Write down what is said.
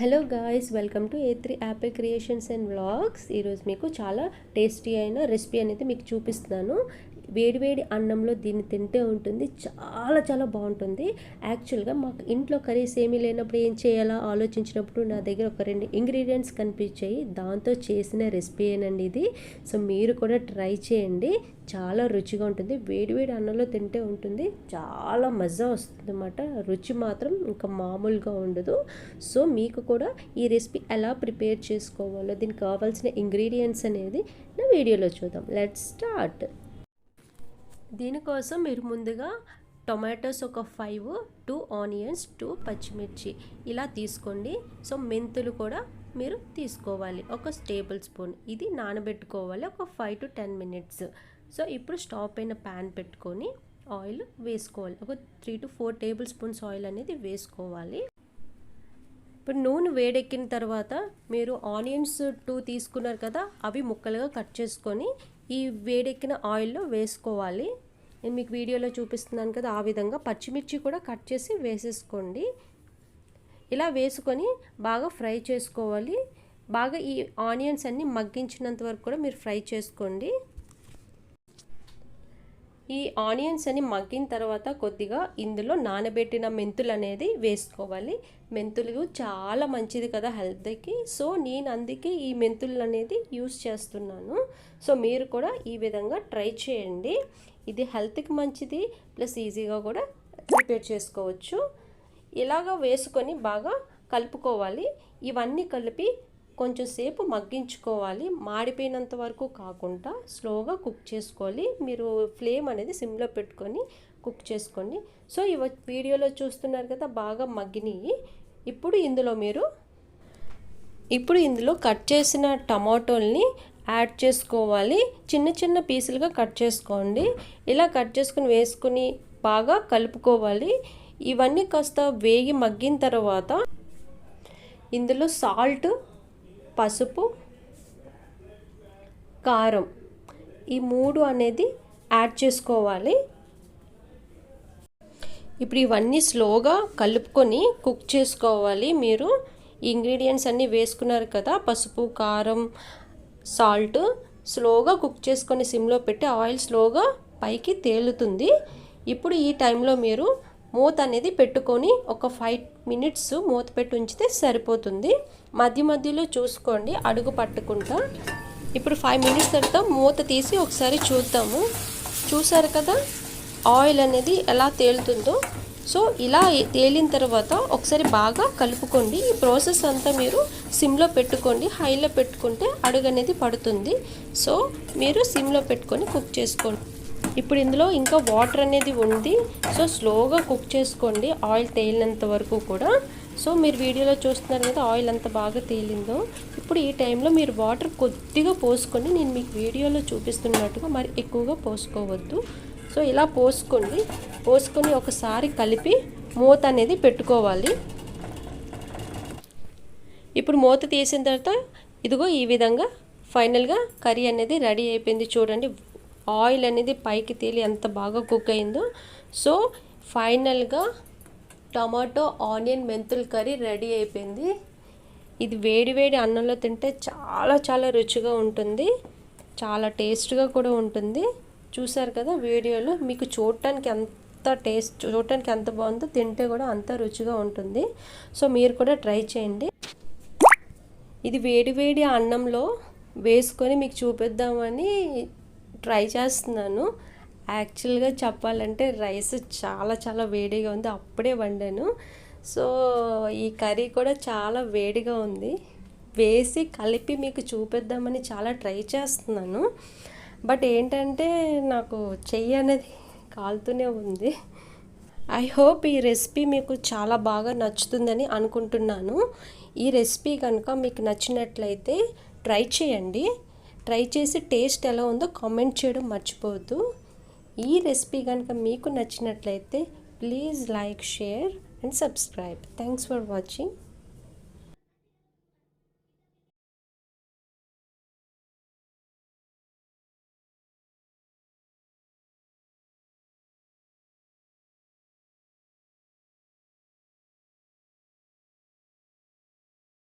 Hello guys welcome to A three apple creations and vlogs ఈరోజు మీకు చాలా tasty అయిన రెసిపీ అనేది మీకు చూపిస్తున్నాను. వేడివేడి అన్నంలో దీన్ని తింటే ఉంటుంది. చాలా చాలా బాగుంటుంది. యాక్చువల్గా మాకు ఇంట్లో కర్రీస్ ఏమీ లేనప్పుడు ఏం చేయాలా ఆలోచించినప్పుడు నా దగ్గర ఒక రెండు ఇంగ్రీడియంట్స్ కనిపించాయి. దాంతో చేసిన రెసిపీ ఏనండి ఇది. సో మీరు కూడా ట్రై చేయండి. చాలా రుచిగా ఉంటుంది. వేడివేడి అన్నంలో తింటే ఉంటుంది. చాలా మజా వస్తుంది అన్నమాట రుచి మాత్రం ఇంకా మామూలుగా ఉండదు. సో మీకు కూడా ఈ రెసిపీ ఎలా ప్రిపేర్ చేసుకోవాలో దీనికి కావాల్సిన ఇంగ్రీడియంట్స్ అనేది నా వీడియోలో చూద్దాం. Let start. దీనికోసం మీరు ముందుగా టొమాటోస్ ఒక ఫైవ్ టూ ఆనియన్స్ టూ పచ్చిమిర్చి ఇలా తీసుకోండి. సో మెంతులు కూడా మీరు తీసుకోవాలి. ఒక టేబుల్ స్పూన్. ఇది నానబెట్టుకోవాలి. ఒక five to ten minutes. So ఇప్పుడు స్టవ్ పైన ప్యాన్ పెట్టుకొని ఆయిల్ వేసుకోవాలి. ఒక three to four tablespoons oil అనేది వేసుకోవాలి. ఇప్పుడు నూనె వేడెక్కిన తర్వాత మీరు ఆనియన్స్ టూ తీసుకున్నారు కదా అవి ముక్కలుగా కట్ చేసుకొని ఈ వేడెక్కిన ఆయిల్లో వేసుకోవాలి. నేను మీకు వీడియోలో చూపిస్తున్నాను కదా ఆ విధంగా పచ్చిమిర్చి కూడా కట్ చేసి వేసేసుకోండి. ఇలా వేసుకొని బాగా ఫ్రై చేసుకోవాలి. బాగా ఈ ఆనియన్స్ అన్నీ మగ్గించినంత వరకు కూడా మీరు ఫ్రై చేసుకోండి. ఈ ఆనియన్స్ అని మగ్గిన తర్వాత కొద్దిగా ఇందులో నానబెట్టిన మెంతులు అనేది వేసుకోవాలి. మెంతులు చాలా మంచిది కదా హెల్త్కి. సో నేను అందుకే ఈ మెంతులు అనేది యూస్ చేస్తున్నాను. సో మీరు కూడా ఈ విధంగా ట్రై చేయండి. ఇది హెల్త్కి మంచిది ప్లస్ ఈజీగా కూడా ప్రిపేర్ చేసుకోవచ్చు. ఇలాగ వేసుకొని బాగా కలుపుకోవాలి. ఇవన్నీ కలిపి కొంచెం సేపు మగ్గించుకోవాలి. మాడిపోయినంత వరకు కాకుండా స్లోగా కుక్ చేసుకోవాలి. మీరు ఫ్లేమ్ అనేది సిమ్లో పెట్టుకొని కుక్ చేసుకోండి. సో ఇవ వీడియోలో చూస్తున్నారు కదా బాగా మగ్గినాయి. ఇప్పుడు ఇందులో మీరు ఇప్పుడు ఇందులో కట్ చేసిన టమాటోల్ని యాడ్ చేసుకోవాలి. చిన్న చిన్న పీసులుగా కట్ చేసుకోండి. ఇలా కట్ చేసుకుని వేసుకుని బాగా కలుపుకోవాలి. ఇవన్నీ కాస్త వేగి మగ్గిన తర్వాత ఇందులో సాల్ట్ పసుపు కారం ఈ మూడు అనేది యాడ్ చేసుకోవాలి. ఇప్పుడు ఇవన్నీ స్లోగా కలుపుకొని కుక్ చేసుకోవాలి మీరు. ఇంగ్రీడియంట్స్ అన్నీ వేసుకున్నారు కదా పసుపు కారం సాల్ట్ స్లోగా కుక్ చేసుకొని సిమ్లో పెట్టి ఆయిల్ స్లోగా పైకి తేలుతుంది. ఇప్పుడు ఈ టైంలో మీరు మూత అనేది పెట్టుకొని ఒక ఫైవ్ మినిట్స్ మూత పెట్టి ఉంచితే సరిపోతుంది. మధ్య మధ్యలో చూసుకోండి అడుగు పట్టుకుంటా. ఇప్పుడు ఫైవ్ మినిట్స్ తర్వాత మూత తీసి ఒకసారి చూద్దాము. చూసారు కదా ఆయిల్ అనేది ఎలా తేలుతుందో. సో ఇలా తేలిన తర్వాత ఒకసారి బాగా కలుపుకోండి. ఈ ప్రాసెస్ అంతా మీరు సిమ్లో పెట్టుకోండి. హైలో పెట్టుకుంటే అడుగు అనేది పడుతుంది. సో మీరు సిమ్లో పెట్టుకొని కుక్ చేసుకోండి. ఇప్పుడు ఇందులో ఇంకా వాటర్ అనేది ఉంది. సో స్లోగా కుక్ చేసుకోండి. ఆయిల్ తేలినంత వరకు కూడా. సో మీరు వీడియోలో చూస్తున్నారు కదా ఆయిల్ అంత బాగా తేలిందో. ఇప్పుడు ఈ టైంలో మీరు వాటర్ కొద్దిగా పోసుకొని నేను మీకు వీడియోలో చూపిస్తున్నట్టుగా మరి ఎక్కువగా పోసుకోవద్దు. సో ఇలా పోసుకోండి. పోసుకొని ఒకసారి కలిపి మూత అనేది పెట్టుకోవాలి. ఇప్పుడు మూత తీసిన తర్వాత ఇదిగో ఈ విధంగా ఫైనల్గా కర్రీ అనేది రెడీ అయిపోయింది చూడండి. ఆయిల్ అనేది పైకి తేలి ఎంత బాగా కుక్ అయిందో. సో ఫైనల్గా టమాటో ఆనియన్ మెంతుల కర్రీ రెడీ అయిపోయింది. ఇది వేడివేడి అన్నంలో తింటే చాలా చాలా రుచిగా ఉంటుంది. చాలా టేస్ట్గా కూడా ఉంటుంది. చూసారు కదా వీడియోలో మీకు చూడటానికి ఎంత టేస్ట్ చూడటానికి ఎంత బాగుందో తింటే కూడా అంత రుచిగా ఉంటుంది. సో మీరు కూడా ట్రై చేయండి. ఇది వేడివేడి అన్నంలో వేసుకొని మీకు చూపిద్దామని ట్రై చేస్తున్నాను. యాక్చువల్గా చెప్పాలంటే రైస్ చాలా చాలా వేడిగా ఉంది. అప్పుడే వండాను. సో ఈ కర్రీ కూడా చాలా వేడిగా ఉంది. వేసి కలిపి మీకు చూపిద్దామని చాలా ట్రై చేస్తున్నాను. బట్ ఏంటంటే నాకు చెయ్యి అనేది కాలుతూనే ఉంది. ఐ హోప్ ఈ రెసిపీ మీకు చాలా బాగా నచ్చుతుందని అనుకుంటున్నాను. ఈ రెసిపీ కనుక మీకు నచ్చినట్లయితే ట్రై చేయండి. ట్రై చేసి టేస్ట్ ఎలా ఉందో కామెంట్ చేయడం మర్చిపోవద్దు. ఈ రెసిపీ కనుక మీకు నచ్చినట్లయితే please like share and subscribe thanks for watching